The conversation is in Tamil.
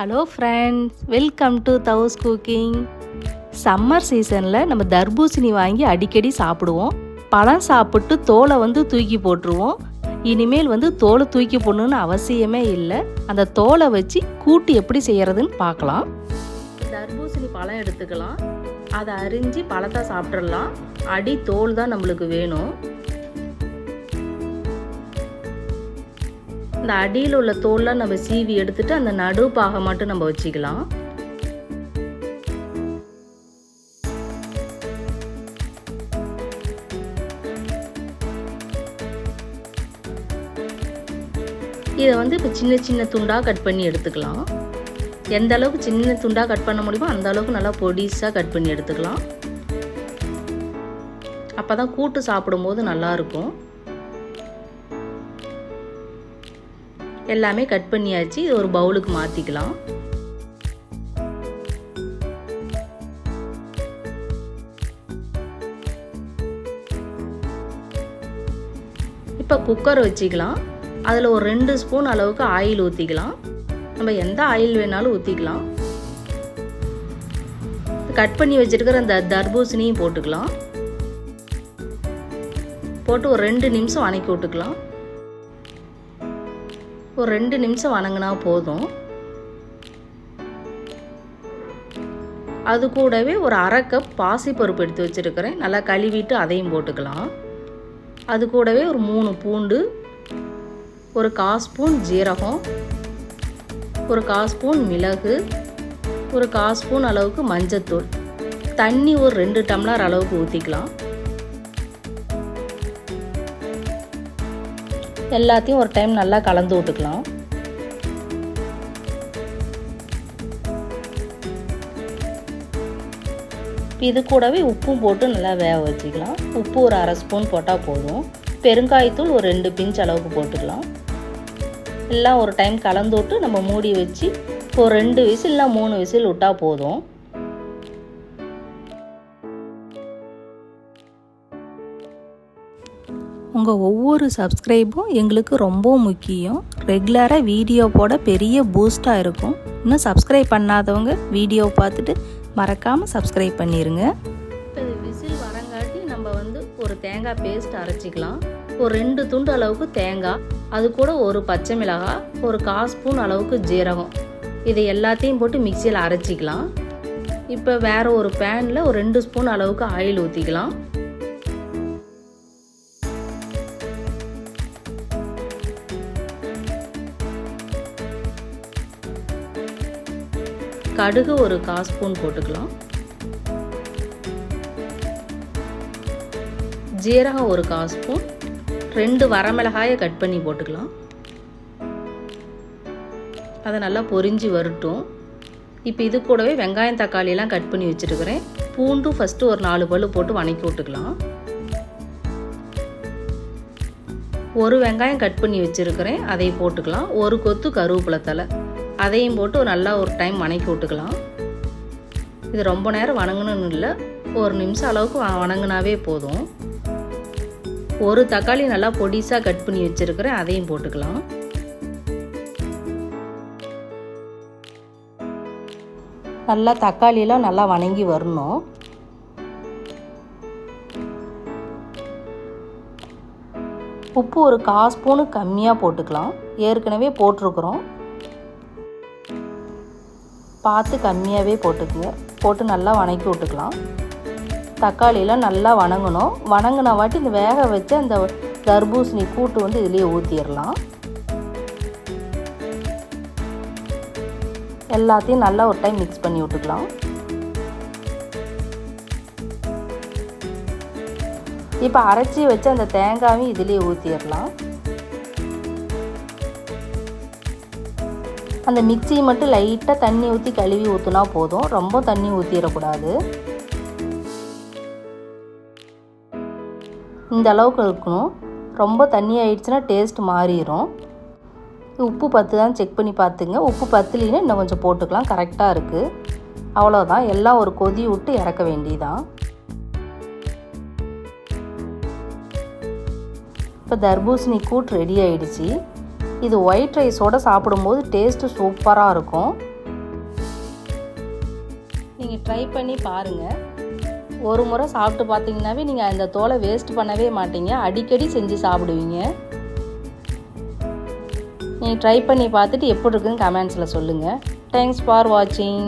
ஹலோ ஃப்ரெண்ட்ஸ் வெல்கம் டு தவுஸ் குக்கிங் சம்மர் சீசனில் நம்ம தர்பூசணி வாங்கி அடிக்கடி சாப்பிடுவோம். பழம் சாப்பிட்டு தோலை வந்து தூக்கி போட்டுருவோம். இனிமேல் வந்து தோலை தூக்கி போடணுன்னு அவசியமே இல்லை. அந்த தோலை வச்சு கூட்டு எப்படி செய்கிறதுன்னு பார்க்கலாம். தர்பூசணி பழம் எடுத்துக்கலாம். அதை அரிஞ்சு பழத்தை சாப்பிட்றலாம் அடி தோல் தான் நம்மளுக்கு வேணும். இந்த அடியில் உள்ள தோல்லாம் நம்ம சீவி எடுத்துட்டு அந்த நடு பாகை மட்டும் நம்ம வச்சுக்கலாம். இதை வந்து இப்போ சின்ன சின்ன துண்டாக கட் பண்ணி எடுத்துக்கலாம். எந்த அளவுக்கு சின்ன துண்டாக கட் பண்ண முடியுமோ அந்த அளவுக்கு நல்லா பொடிஸாக கட் பண்ணி எடுத்துக்கலாம். அப்போ தான் கூட்டு சாப்பிடும்போது நல்லாயிருக்கும் எல்லாமே கட் பண்ணியாச்சு. இது ஒரு பவுலுக்கு மாற்றிக்கலாம் இப்போ குக்கர் வச்சுக்கலாம். அதில் ஒரு ரெண்டு ஸ்பூன் அளவுக்கு ஆயில் ஊற்றிக்கலாம் நம்ம எந்த ஆயில் வேணாலும் ஊற்றிக்கலாம் கட் பண்ணி வச்சுருக்கிற அந்த தர்பூசணியும் போட்டுக்கலாம். போட்டு ஒரு ரெண்டு நிமிஷம் வணக்கி விட்டுக்கலாம். ஒரு ரெண்டு நிமிஷம் வணங்கினா போதும். அது கூடவே ஒரு அரை கப் பாசிப்பருப்பு எடுத்து வச்சுருக்கிறேன். நல்லா கழுவிட்டு அதையும் போட்டுக்கலாம். அது கூடவே ஒரு மூணு பூண்டு ஒரு கா ஸ்பூன் ஜீரகம் ஒரு கா ஸ்பூன் மிளகு ஒரு கா ஸ்பூன் அளவுக்கு மஞ்சத்தூள். தண்ணி ஒரு ரெண்டு டம்ளர் அளவுக்கு ஊற்றிக்கலாம் எல்லாத்தையும் ஒரு டைம் நல்லா கலந்து விட்டுக்கலாம். இது கூடவே உப்பும் போட்டு நல்லா வேக வச்சுக்கலாம். உப்பு ஒரு அரை ஸ்பூன் போட்டால் போதும். பெருங்காயத்தூள் ஒரு ரெண்டு பிஞ்ச் அளவுக்கு போட்டுக்கலாம். எல்லாம் ஒரு டைம் கலந்து விட்டு நம்ம மூடி வச்சு ஒரு ரெண்டு விசில் இல்லை மூணு விசில் விட்டால் போதும். உங்கள் ஒவ்வொரு சப்ஸ்கிரைபும் எங்களுக்கு ரொம்ப முக்கியம். ரெகுலராக வீடியோ போட பெரிய பூஸ்ட்டாக இருக்கும். இன்னும் சப்ஸ்கிரைப் பண்ணாதவங்க வீடியோ பார்த்துட்டு மறக்காமல் சப்ஸ்கிரைப் பண்ணிடுங்க இப்போ விசில் வரங்காட்டி நம்ம வந்து ஒரு தேங்காய் பேஸ்ட் அரைச்சிக்கலாம். ஒரு ரெண்டு துண்டு அளவுக்கு தேங்காய் அது கூட ஒரு பச்சை மிளகாய் ஒரு கால் ஸ்பூன் அளவுக்கு ஜீரகம். இதை எல்லாத்தையும் போட்டு மிக்சியில் அரைச்சிக்கலாம். இப்போ வேறு ஒரு பேனில் ஒரு ரெண்டு ஸ்பூன் அளவுக்கு ஆயில் ஊற்றிக்கலாம் கடுகு ஒரு கால் ஸ்பூன் போட்டுக்கலாம். ஜீரகம் ஒரு கால் ஸ்பூன். ரெண்டு வரமிளகாயை கட் பண்ணி போட்டுக்கலாம். அதை நல்லா பொரிஞ்சு வரட்டும். இப்போ இது கூடவே வெங்காயம் தக்காளியெல்லாம் கட் பண்ணி வச்சுருக்கிறேன். பூண்டும் ஃபஸ்ட்டு ஒரு நாலு பல் போட்டு வணக்கி விட்டுக்கலாம். ஒரு வெங்காயம் கட் பண்ணி வச்சுருக்கிறேன். அதை போட்டுக்கலாம். ஒரு கொத்து கருவேப்பிலை தலை அதையும் போட்டு நல்லா ஒரு டைம் வணக்கி விட்டுக்கலாம். இது ரொம்ப நேரம் வணங்கணும்னு இல்லை. ஒரு நிமிஷம் அளவுக்கு வணங்கினாவே போதும். ஒரு தக்காளி நல்லா பொடிசாக கட் பண்ணி வச்சுருக்கிறேன் அதையும் போட்டுக்கலாம். நல்லா தக்காளியெலாம் நல்லா வணங்கி வரணும். உப்பு ஒரு கால் ஸ்பூனு கம்மியாக போட்டுக்கலாம். ஏற்கனவே போட்டிருக்குறோம். பார்த்து கம்மியாகவே போட்டுக்குங்க. போட்டு நல்லா வணக்கி விட்டுக்கலாம். தக்காளியெலாம் நல்லா வணங்கணும். வணங்கின வாட்டி இந்த வேக வச்சு அந்த தர்பூசணி கூட்டு வந்து இதுலேயே ஊற்றிடலாம் எல்லாத்தையும் நல்லா ஒரு டைம் மிக்ஸ் பண்ணி விட்டுக்கலாம். இப்போ அரைச்சி வச்சு அந்த தேங்காயும் இதுலேயே ஊற்றிடலாம் அந்த மிக்சியை மட்டும் லைட்டாக தண்ணி ஊற்றி கழுவி ஊற்றினா போதும். ரொம்ப தண்ணி ஊற்றிடக்கூடாது இந்த அளவுக்கு இருக்கணும். ரொம்ப தண்ணி ஆயிடுச்சுன்னா டேஸ்ட் மாறிடும் உப்பு பத்து தான் செக் பண்ணி பார்த்துங்க. உப்பு பத்துலின்னு இன்னும் கொஞ்சம் போட்டுக்கலாம். கரெக்டாக இருக்குது அவ்வளோதான் எல்லாம் ஒரு கொதி விட்டு இறக்க வேண்டியதான் இப்போ தர்பூசணி கூட் ரெடி ஆயிடுச்சு. இது ஒயிட் ரைஸோடு சாப்பிடும்போது டேஸ்ட்டு சூப்பராக இருக்கும். நீங்கள் ட்ரை பண்ணி பாருங்கள் ஒரு முறை சாப்பிட்டு பார்த்தீங்கனாவே நீங்கள் அந்த தோலை வேஸ்ட் பண்ணவே மாட்டீங்க. அடிக்கடி செஞ்சு சாப்பிடுவீங்க. நீங்கள் ட்ரை பண்ணி பார்த்துட்டு எப்படி இருக்குன்னு கமெண்ட்ஸில் சொல்லுங்கள் தேங்க்ஸ் ஃபார் வாட்சிங்